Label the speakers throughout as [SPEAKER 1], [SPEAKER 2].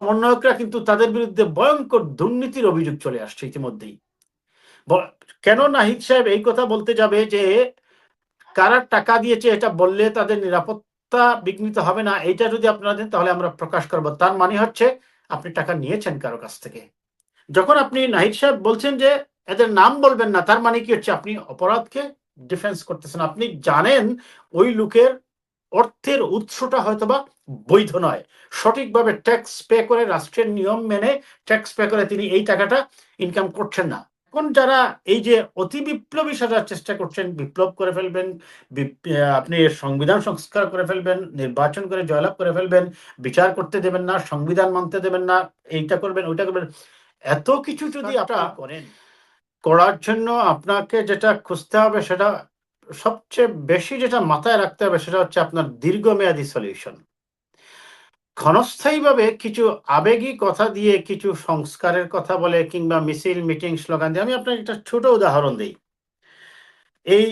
[SPEAKER 1] সমন্বয়করা কিন্তু তাদের বিরুদ্ধে ভয়ঙ্কর দুর্নীতির অভিযোগ চলে আসছে ইতিমধ্যেই। কেন নাহিদ সাহেব এই কথা বলতে যাবে যে, কারা টাকা দিয়েছে এটা বললে তাদের নিরাপত্তা বিঘ্নিত হবে না এটা যদি আপনারা দেন তাহলে আমরা প্রকাশ করব। তার মানে হচ্ছে আপনি টাকা নিয়েছেন কারও কাছ থেকে। যখন আপনি নাহিদ সাহেব বলছেন যে, এদের নাম বলবেন না, তার মানে কি হচ্ছে আপনি অপরাধকে ডিফেন্স করতেছেন। আপনি জানেন ওই লোকের অর্থের উৎসটা হয়তোবা বৈধ নয়। সঠিকভাবে ট্যাক্স পে করে রাষ্ট্রের নিয়ম মেনে ট্যাক্স পে করে তিনি এই টাকাটা ইনকাম করছেন না। এখন যারা এই যে অতি বিপ্লবী সাজার চেষ্টা করছেন বিপ্লব করে ফেলবেন আপনি সংবিধান সংস্কার করে ফেলবেন নির্বাচন করে জয়লাভ করে ফেলবেন বিচার করতে দেবেন না সংবিধান মানতে দেবেন না এইটা করবেন ওইটা করবেন এত কিছু যদি আপনারা করেন। করার জন্য আপনাকে যেটা খুঁজতে হবে সেটা সবচেয়ে বেশি যেটা মাথায় রাখতে হবে সেটা হচ্ছে আপনার দীর্ঘমেয়াদী সলিউশন ক্ষণস্থায়ীভাবে কিছু আবেগী কথা দিয়ে, কিছু সংস্কারের কথা বলে কিংবা মিছিল মিটিং স্লোগান দিয়ে আমি আপনাকে একটা ছোট উদাহরণ দিই। এই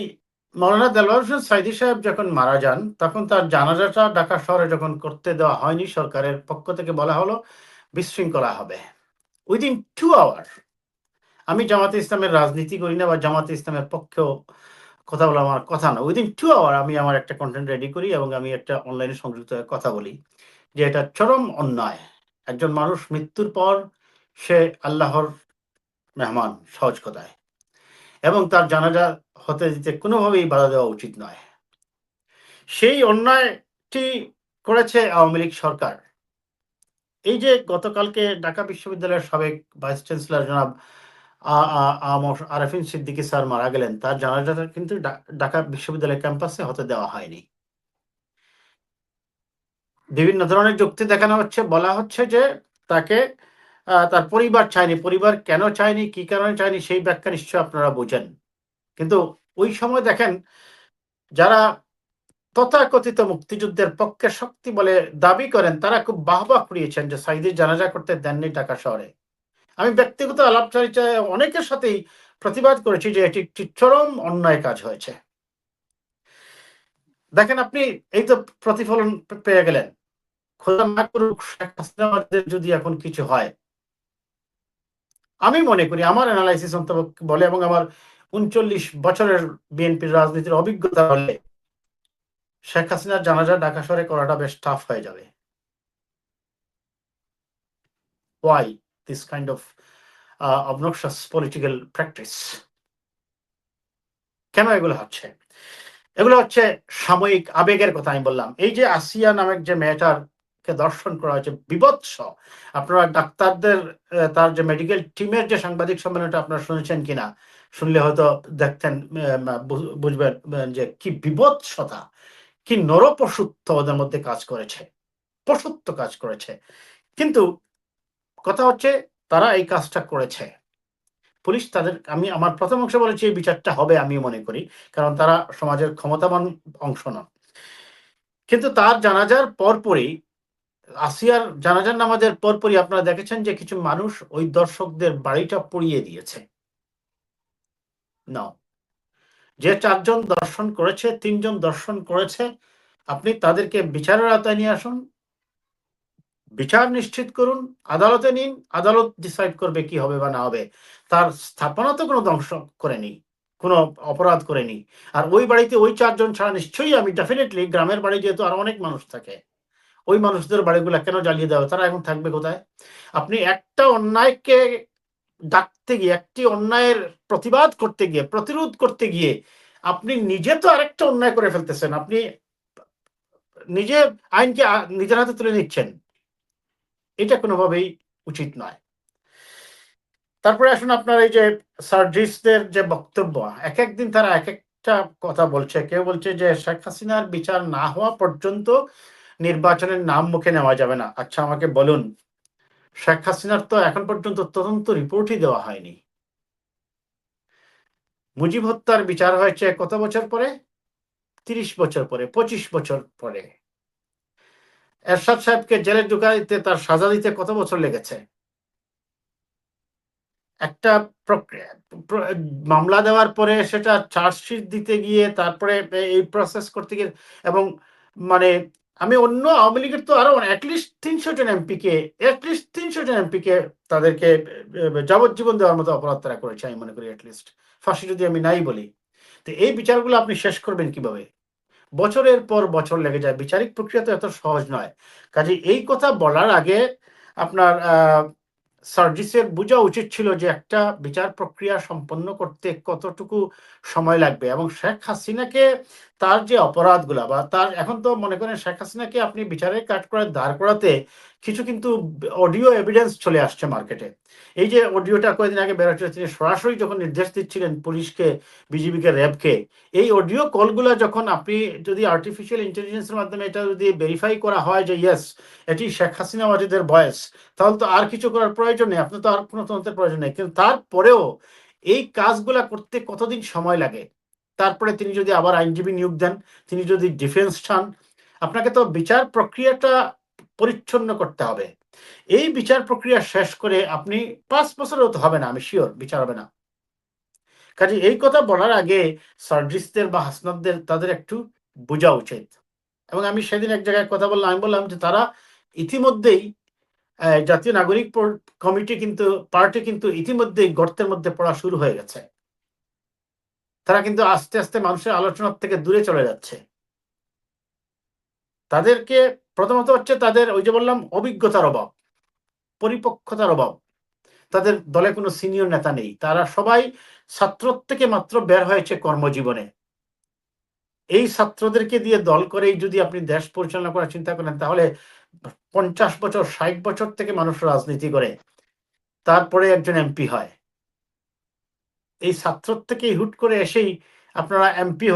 [SPEAKER 1] মৌলানা দেলোয়ার হোসেন সাইদি সাহেব যখন মারা যান, তখন তার জানাজাটা ঢাকা শহরে যখন করতে দেওয়া হয়নি, সরকারের পক্ষ থেকে বলা হলো, বিশৃঙ্খলা হবে। উইদিন টু আওয়ার আমি জামাতে ইসলামের রাজনীতি করি না বা জামাতে ইসলামের পক্ষেও কথা বলা আমার কথা না। উইদিন টু আওয়ার আমি আমার একটা কন্টেন্ট রেডি করি এবং আমি একটা অনলাইনে সংযুক্ত হয়ে কথা বলি, যে এটা চরম অন্যায়। একজন মানুষ মৃত্যুর পর সে আল্লাহর মেহমান, সহজ কথায়। এবং তার জানাজা হতে দিতে কোনোভাবেই বাধা দেওয়া উচিত নয়। সেই অন্যায়টি করেছে আওয়ামী লীগ সরকার। এই যে গতকালকে ঢাকা বিশ্ববিদ্যালয়ের সাবেক ভাইস চ্যান্সেলর জনাব আরেফিন সিদ্দিকী স্যার মারা গেলেন। তার জানাজাটা কিন্তু ঢাকা বিশ্ববিদ্যালয় ক্যাম্পাসে হতে দেওয়া হয়নি। বিভিন্ন ধরনের যুক্তি দেখানো হচ্ছে, বলা হচ্ছে যে তাকে তার পরিবার চায়নি। পরিবার কেন চায়নি, কি কারণে চায়নি, সেই ব্যাখ্যা নিশ্চয় আপনারা বোঝেন। কিন্তু ওই সময় দেখেন, যারা তথাকথিত মুক্তিযুদ্ধের পক্ষে শক্তি বলে দাবি করেন, তারা খুব বাহবা কুড়িয়েছেন যে সাইদের জানাজা করতে দেননি ঢাকা শহরে। আমি ব্যক্তিগত আলাপচারিতায় অনেকের সাথেই প্রতিবাদ করেছি যে এটি একটি চরম অন্যায় কাজ হয়েছে। দেখেন আপনি এই তো প্রতিফলন পেয়ে গেলেন। খোদা না করুক যদি এখন কিছু হয়। আমি মনে করি, আমার অ্যানালাইসিস অন্তত বলে এবং আমার উনচল্লিশ বছরের বিএনপির রাজনীতির অভিজ্ঞতা বলে, শেখ হাসিনার জানাজা ঢাকা শহরে করাটা বেশ টাফ হয়ে যাবে। Why this kind of obnoxious political practice কেন এগুলো হচ্ছে? এগুলো হচ্ছে সাময়িক আবেগের কথা আমি বললাম। এই যে আসিয়া নামের যে মেয়েটার কে দর্শন করা হয়েছে, বিভৎস। আপনারা ডাক্তারদের তার যে মেডিকেল টিমের যে সাংবাদিক সম্মেলনটা আপনারা শুনেছেন কিনা? শুনলে হয়তো দেখতেন বুঝবেন যে কি বিভৎসতা, কি নরপশুত্ব ওদের মধ্যে কাজ করেছে। পশুত্ব কাজ করেছে। কিন্তু কথা হচ্ছে, তারা এই কাজটা করেছে। পুলিশ তাদের, আমি আমার প্রথম অংশ বলেছি, এই বিচারটা হবে আমি মনে করি, কারণ তারা সমাজের ক্ষমতাবান অংশ নন কিন্তু তার জানাজার পরপরই, আসিয়ার জানাজার নামাজের পরপরই আপনারা দেখেছেন যে কিছু মানুষ ওই দর্শকদের বাড়িটা পুড়িয়ে দিয়েছে। না যে চারজন দর্শন করেছে, তিনজন দর্শন করেছে, আপনি তাদেরকে বিচারের আওতায় নিয়ে আসুন বিচার নিশ্চিত করুন, আদালতে নিন, আদালত ডিসাইড করবে কি হবে বা না হবে। তার স্থাপনা তো কোনো ধ্বংস করেনি, কোনো অপরাধ করেনি। আর ওই বাড়িতে ওই চারজন ছাড়া নিশ্চয়ই আমি ডেফিনেটলি গ্রামের বাড়ি যেহেতু আরও অনেক মানুষ থাকে, ওই মানুষদের বাড়িগুলো কেন জ্বালিয়ে দেওয়া তারা এখন থাকবে কোথায়? আপনি একটা অন্যায়কে ডাকতে গিয়ে, একটি অন্যায়ের প্রতিবাদ করতে গিয়ে, প্রতিরোধ করতে গিয়ে আপনি নিজে তো আরেকটা অন্যায় করে ফেলতেছেন। আপনি নিজে আইনকে নিজের হাতে তুলে নিচ্ছেন। এটা কোনোভাবেই উচিত নয়। তারপরে আসুন আপনার এই যে সার্জিসদের যে বক্তব্য এক একদিন তারা এক একটা কথা বলছে। কেউ বলছে যে শেখ হাসিনার বিচার না হওয়া পর্যন্ত নির্বাচনের নাম মুখে নেওয়া যাবে না। আচ্ছা আমাকে বলুন, শেখ হাসিনার তো এখন পর্যন্ত তদন্ত রিপোর্টই দেওয়া হয়নি। মুজিব হত্যার বিচার হয়েছে কত বছর পরে? তিরিশ বছর পরে, পঁচিশ বছর পরে। এরশাদ সাহেবকে জেলে ঢুকাইতে তার সাজা দিতে কত বছর লেগেছে? একটা প্রক্রিয়া। মামলা দেওয়ার পরে সেটা চার্জশিট দিতে গিয়ে তারপরে এই প্রসেস করতে গিয়ে এবং মানে আমি অন্য আওয়ামী লীগের তো আরও অ্যাটলিস্ট তিনশো জন এমপিকে অ্যাটলিস্ট তিনশো জন এমপিকে তাদেরকে যাবজ্জীবন দেওয়ার মতো অপরাধ তারা করেছে আমি মনে করি অ্যাটলিস্ট ফাঁসি যদি আমি নাই বলি। তো এই বিচারগুলো আপনি শেষ করবেন কীভাবে? বছরের পর বছর লেগে যায়। বিচারিক প্রক্রিয়া তো এত সহজ নয়। কাজে এই কথা বলার আগে আপনার সার্জিসের বোঝা উচিত ছিল যে একটা বিচার প্রক্রিয়া সম্পন্ন করতে কতটুকু সময় লাগবে এবং শেখ হাসিনাকে তার যে অপরাধগুলা বা তার, এখন তো মনে করেন শেখ হাসিনাকে আপনি বিচারে কাট করে দাঁড় করাতে কিছু কিন্তু অডিও এভিডেন্স চলে আসছে মার্কেটে এই যে অডিওটা কয়েকদিন আগে বেরোচ্ছে তিনি সরাসরি যখন নির্দেশ দিচ্ছিলেন পুলিশকে বিজিবিকে র্যাবকে, এই অডিও কলগুলো যখন আপনি যদি আর্টিফিশিয়াল ইন্টেলিজেন্সের মাধ্যমে এটা যদি ভেরিফাই করা হয় যে ইয়েস এটি শেখ হাসিনা ওয়াজিদের বয়স, তাহলে তো আর কিছু করার প্রয়োজন নেই, আপনার তো আর কোনো তদন্তের প্রয়োজন নেই। কিন্তু তারপরেও এই কাজগুলা করতে কতদিন সময় লাগে? তারপরে তিনি যদি আবার আইনজীবী নিয়োগ দেন, তিনি যদি ডিফেন্স চান, আপনাকে তো বিচার প্রক্রিয়াটা পরিচ্ছন্ন করতে হবে। এই বিচার প্রক্রিয়া শেষ করে আপনি পাঁচ বছরেও তো হবে না, আমি শিওর বিচার হবে না। কাজে এই কথা বলার আগে সার্জিসদের বা হাসনাদদের তাদের একটু বোঝা উচিত। এবং আমি সেদিন এক জায়গায় কথা বললাম, আমি বললাম যে তারা ইতিমধ্যেই জাতীয় নাগরিক কমিটি কিন্তু, পার্টি কিন্তু ইতিমধ্যেই গর্তের মধ্যে পড়া শুরু হয়ে গেছে। তারা কিন্তু আস্তে আস্তে মানুষের আলোচনার থেকে দূরে চলে যাচ্ছে। তাদেরকে প্রথমত হচ্ছে তাদের ওই যে বললাম, অভিজ্ঞতার অভাব, পরিপক্কতার অভাব। তাদের দলে কোনো সিনিয়র নেতা নেই। তারা সবাই ছাত্র থেকে মাত্র বের হয়েছে কর্মজীবনে। এই ছাত্রদেরকে দিয়ে দল করেই যদি আপনি দেশ পরিচালনা করার চিন্তা করেন, তাহলে পঞ্চাশ বছর, ষাট বছর থেকে মানুষ রাজনীতি করে। তারপরে একজন এমপি হয়। এই ছাত্র থেকে হুট করে এসেই আপনারা এমপি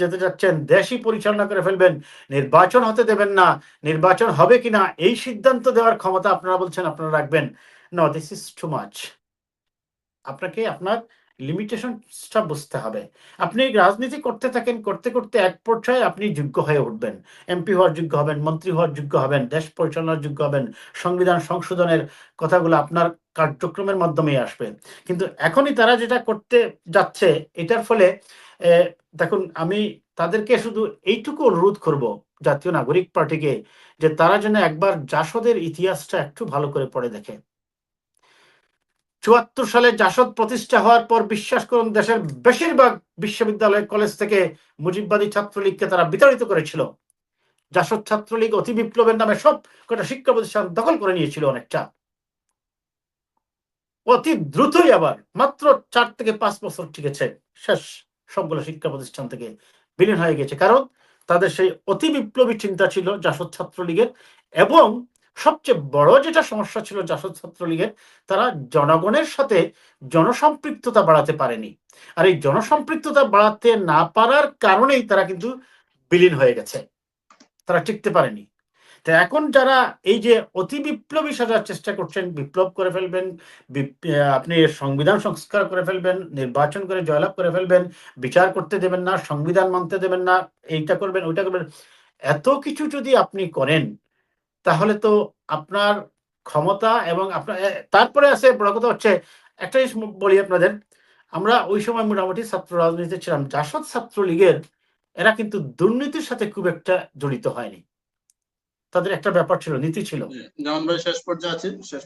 [SPEAKER 1] যেতে যাচ্ছেন, দেশই পরিচালনা করে ফেলবেন, নির্বাচন হতে দেবেন না, নির্বাচন হবে কিনা, এই সিদ্ধান্ত দেওয়ার ক্ষমতা আপনারা বলছেন, আপনারা রাখবেন। No this is too much আপনাকে আপনার লিমিটেশনটা বুঝতে হবে। আপনি রাজনীতি করতে থাকেন, করতে করতে এক পর্যায়ে আপনি যোগ্য হয়ে উঠবেন। এমপি হওয়ার যোগ্য হবেন, মন্ত্রী হওয়ার যোগ্য হবেন, দেশ পরিচালনার যোগ্য হবেন, সংবিধান সংশোধনের কথাগুলো আপনার কার্যক্রমের মাধ্যমেই আসবে। কিন্তু এখনই তারা যেটা করতে যাচ্ছে, এটার ফলে দেখুন, আমি তাদেরকে শুধু এইটুকু অনুরোধ করব, জাতীয় নাগরিক পার্টিকে, যে তারা যেন একবার জাসদের ইতিহাসটা একটু ভালো করে পড়ে দেখে। চুয়াত্তর সালে জাসদ প্রতিষ্ঠা হওয়ার পর বিশ্বাস করুন, দেশের বেশিরভাগ বিশ্ববিদ্যালয় কলেজ থেকে মুজিববাদী ছাত্রলীগকে তারা বিতাড়িত করেছিল। জাসদ ছাত্রলীগ অতি বিপ্লবের নামে সব কটা শিক্ষা প্রতিষ্ঠান দখল করে নিয়েছিল অনেকটা। অতি দ্রুতই আবার মাত্র চার থেকে পাঁচ বছর টিকেছে, শেষ সবগুলো শিক্ষা প্রতিষ্ঠান থেকে বিলীন হয়ে গেছে। কারণ তাদের সেই অতি বিপ্লবী চিন্তা ছিল জাসদ ছাত্রলীগের এবং সবচেয়ে বড় যেটা সমস্যা ছিল জাসদ ছাত্রলীগের, তারা জনগণের সাথে জনসম্পৃক্ততা বাড়াতে পারেনি। আর এই জনসম্পৃক্ততা বাড়াতে না পারার কারণেই তারা কিন্তু বিলীন হয়ে গেছে। তারা টিকতে পারেনি। তা এখন যারা এই যে অতি বিপ্লবী সাজার চেষ্টা করছেন, বিপ্লব করে ফেলবেন আপনি সংবিধান সংস্কার করে ফেলবেন, নির্বাচন করে জয়লাভ করে ফেলবেন, বিচার করতে দেবেন না, সংবিধান মানতে দেবেন না, এইটা করবেন, ওইটা করবেন, এত কিছু যদি আপনি করেন তাহলে তো আপনার ক্ষমতা এবং আপনার তারপরে আছে বড় কথা হচ্ছে একটা জিনিস বলি আপনাদের। আমরা ওই সময় মোটামুটি ছাত্র রাজনীতিতে ছিলাম। জাসদ ছাত্রলীগের এরা কিন্তু দুর্নীতির সাথে খুব একটা জড়িত হয়নি। তাদের একটা ব্যাপার ছিল নীতি ছিল।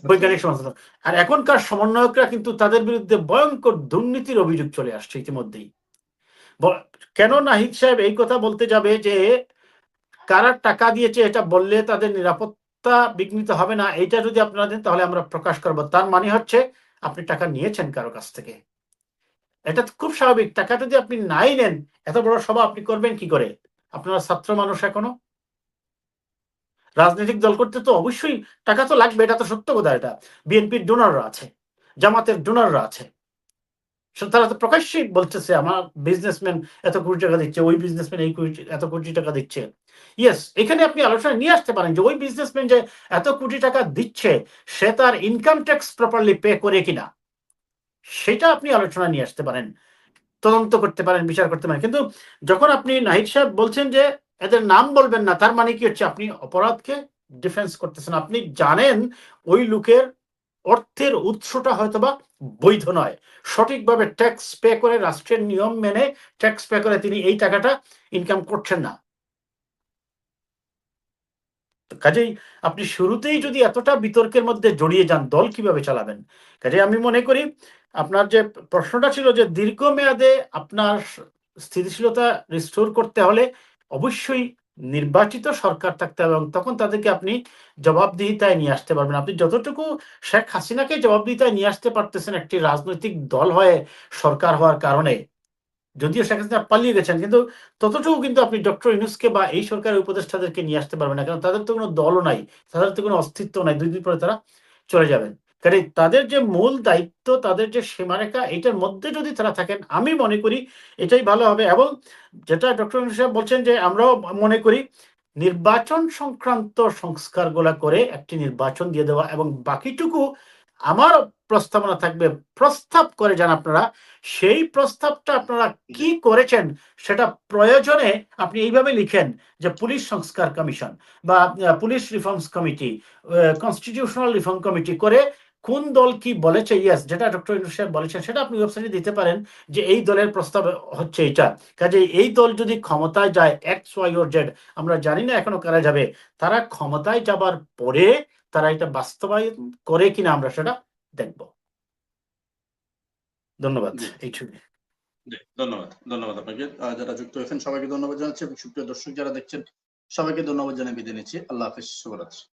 [SPEAKER 1] বৈজ্ঞানিক সমাজ আর এখনকার সমন্বয়করা কিন্তু তাদের বিরুদ্ধে ভয়ঙ্কর দুর্নীতির অভিযোগ চলে আসছে ইতিমধ্যেই। কেন নাহিদ সাহেব এই কথা বলতে যাবে যে কারা টাকা দিয়েছে এটা বললে তাদের নিরাপত্তা বিঘ্নিত হবে না এটা যদি আপনারা দেন তাহলে আমরা প্রকাশ করব। তার মানে হচ্ছে আপনি টাকা নিয়েছেন কারও কাছ থেকে। এটা খুব স্বাভাবিক, টাকা যদি আপনি নাই নেন, এত বড় সভা আপনি করবেন কি করে? আপনারা ছাত্র মানুষ এখনও? রাজনৈতিক দল করতে তো অবশ্যই টাকা তো লাগবে, এটা তো সত্য কথা এটা। বিএনপির ডোনাররা আছে, জামাতের ডোনাররা আছে। তারা তো প্রকাশ্যেই বলতেছে, আমার বিজনেসম্যান এত কোটি টাকা দিচ্ছে, ওই বিজনেসম্যান এই কোটি, এত কোটি টাকা দিচ্ছে। ইয়েস এখানে আপনি আলোচনা নিয়ে আসতে পারেন যে ওই বিজনেসম্যান যে এত কোটি টাকা দিচ্ছে, সে তার ইনকাম ট্যাক্স প্রপারলি পে করে কিনা? সেটা আপনি আলোচনা নিয়ে আসতে পারেন, তদন্ত করতে পারেন, বিচার করতে পারেন। কিন্তু যখন আপনি নাহিদ সাহেব বলছেন যে এদের নাম বলবেন না, তার মানে কি হচ্ছে? আপনি অপরাধকে ডিফেন্স করতেছেন। আপনি জানেন ওই লোকের অর্থের উৎসটা হয়তোবা বৈধ নয়। সঠিকভাবে ট্যাক্স পে করে, রাষ্ট্রের নিয়ম মেনে ট্যাক্স পে করে তিনি এই টাকাটা ইনকাম করছেন না। কাজেই আপনি শুরুতেই যদি এতটা বিতর্কের মধ্যে জড়িয়ে যান, দল কীভাবে চালাবেন? কাজেই আমি মনে করি আপনার যে প্রশ্নটা ছিল যে দীর্ঘমেয়াদে আপনার স্থিতিশীলতা রিস্টোর করতে হলে অবশ্যই নির্বাচিত সরকার থাকতে হবে এবং তখন তাদেরকে আপনি জবাবদিহিতায় নিয়ে আসতে পারবেন। আপনি যতটুকু শেখ হাসিনাকে জবাবদিহিতায় নিয়ে আসতে পারতেছেন একটি রাজনৈতিক দল হয়ে সরকার হওয়ার কারণে যদিও শেখ হাসিনা পালিয়ে গেছেন, কিন্তু ততটুকু কিন্তু আপনি ডক্টর ইউনুসকে বা এই সরকারের উপদেষ্টাদেরকে নিয়ে আসতে পারবেন না, কারণ তাদের তো কোনো দলও নাই, তাদের তো কোনো অস্তিত্ব নাই, দুই দিন পরে তারা চলে যাবেন। কারণ তাদের যে মূল দায়িত্ব, তাদের যে সীমারেখা, এটার মধ্যে যদি তারা থাকেন, আমি মনে করি এটাই ভালো হবে। এবং যেটা ডক্টর ইউনুস সাহেব বলছেন যে, আমরাও মনে করি নির্বাচন সংক্রান্ত সংস্কারগুলা করে একটি নির্বাচন দিয়ে দেওয়া এবং বাকিটুকু আমার প্রস্তাবনা থাকবে। প্রস্তাব করে যান আপনারা। সেই প্রস্তাবটা আপনারা কি করেছেন সেটা প্রয়োজনে আপনি এইভাবে লিখেন যে পুলিশ সংস্কার কমিশন বা police reforms committee constitutional reform committee করে কোন দল কি বলেছে ইয়েস যেটা ডক্টর ইউনুস সাহেব বলেছেন, সেটা আপনি ওয়েবসাইটে দিতে পারেন যে এই দলের প্রস্তাব হচ্ছে এটা কাজে এই দল যদি ক্ষমতায় যায় এক্স ওয়াই ওর জেড আমরা জানি না এখনও কারা যাবে, তারা ক্ষমতায় যাবার পরে তারা এটা বাস্তবায়ন করে কিনা আমরা সেটা দেখব। ধন্যবাদ এই
[SPEAKER 2] ছবি। ধন্যবাদ ধন্যবাদ আপনাকে। আহ, যারা যুক্ত হয়েছেন সবাইকে ধন্যবাদ জানাচ্ছি। এবং সুপ্রিয় দর্শক যারা দেখছেন সবাইকে ধন্যবাদ জানিয়ে বিদায় নিচ্ছি। আল্লাহ হাফিজ শুভরাত্রি।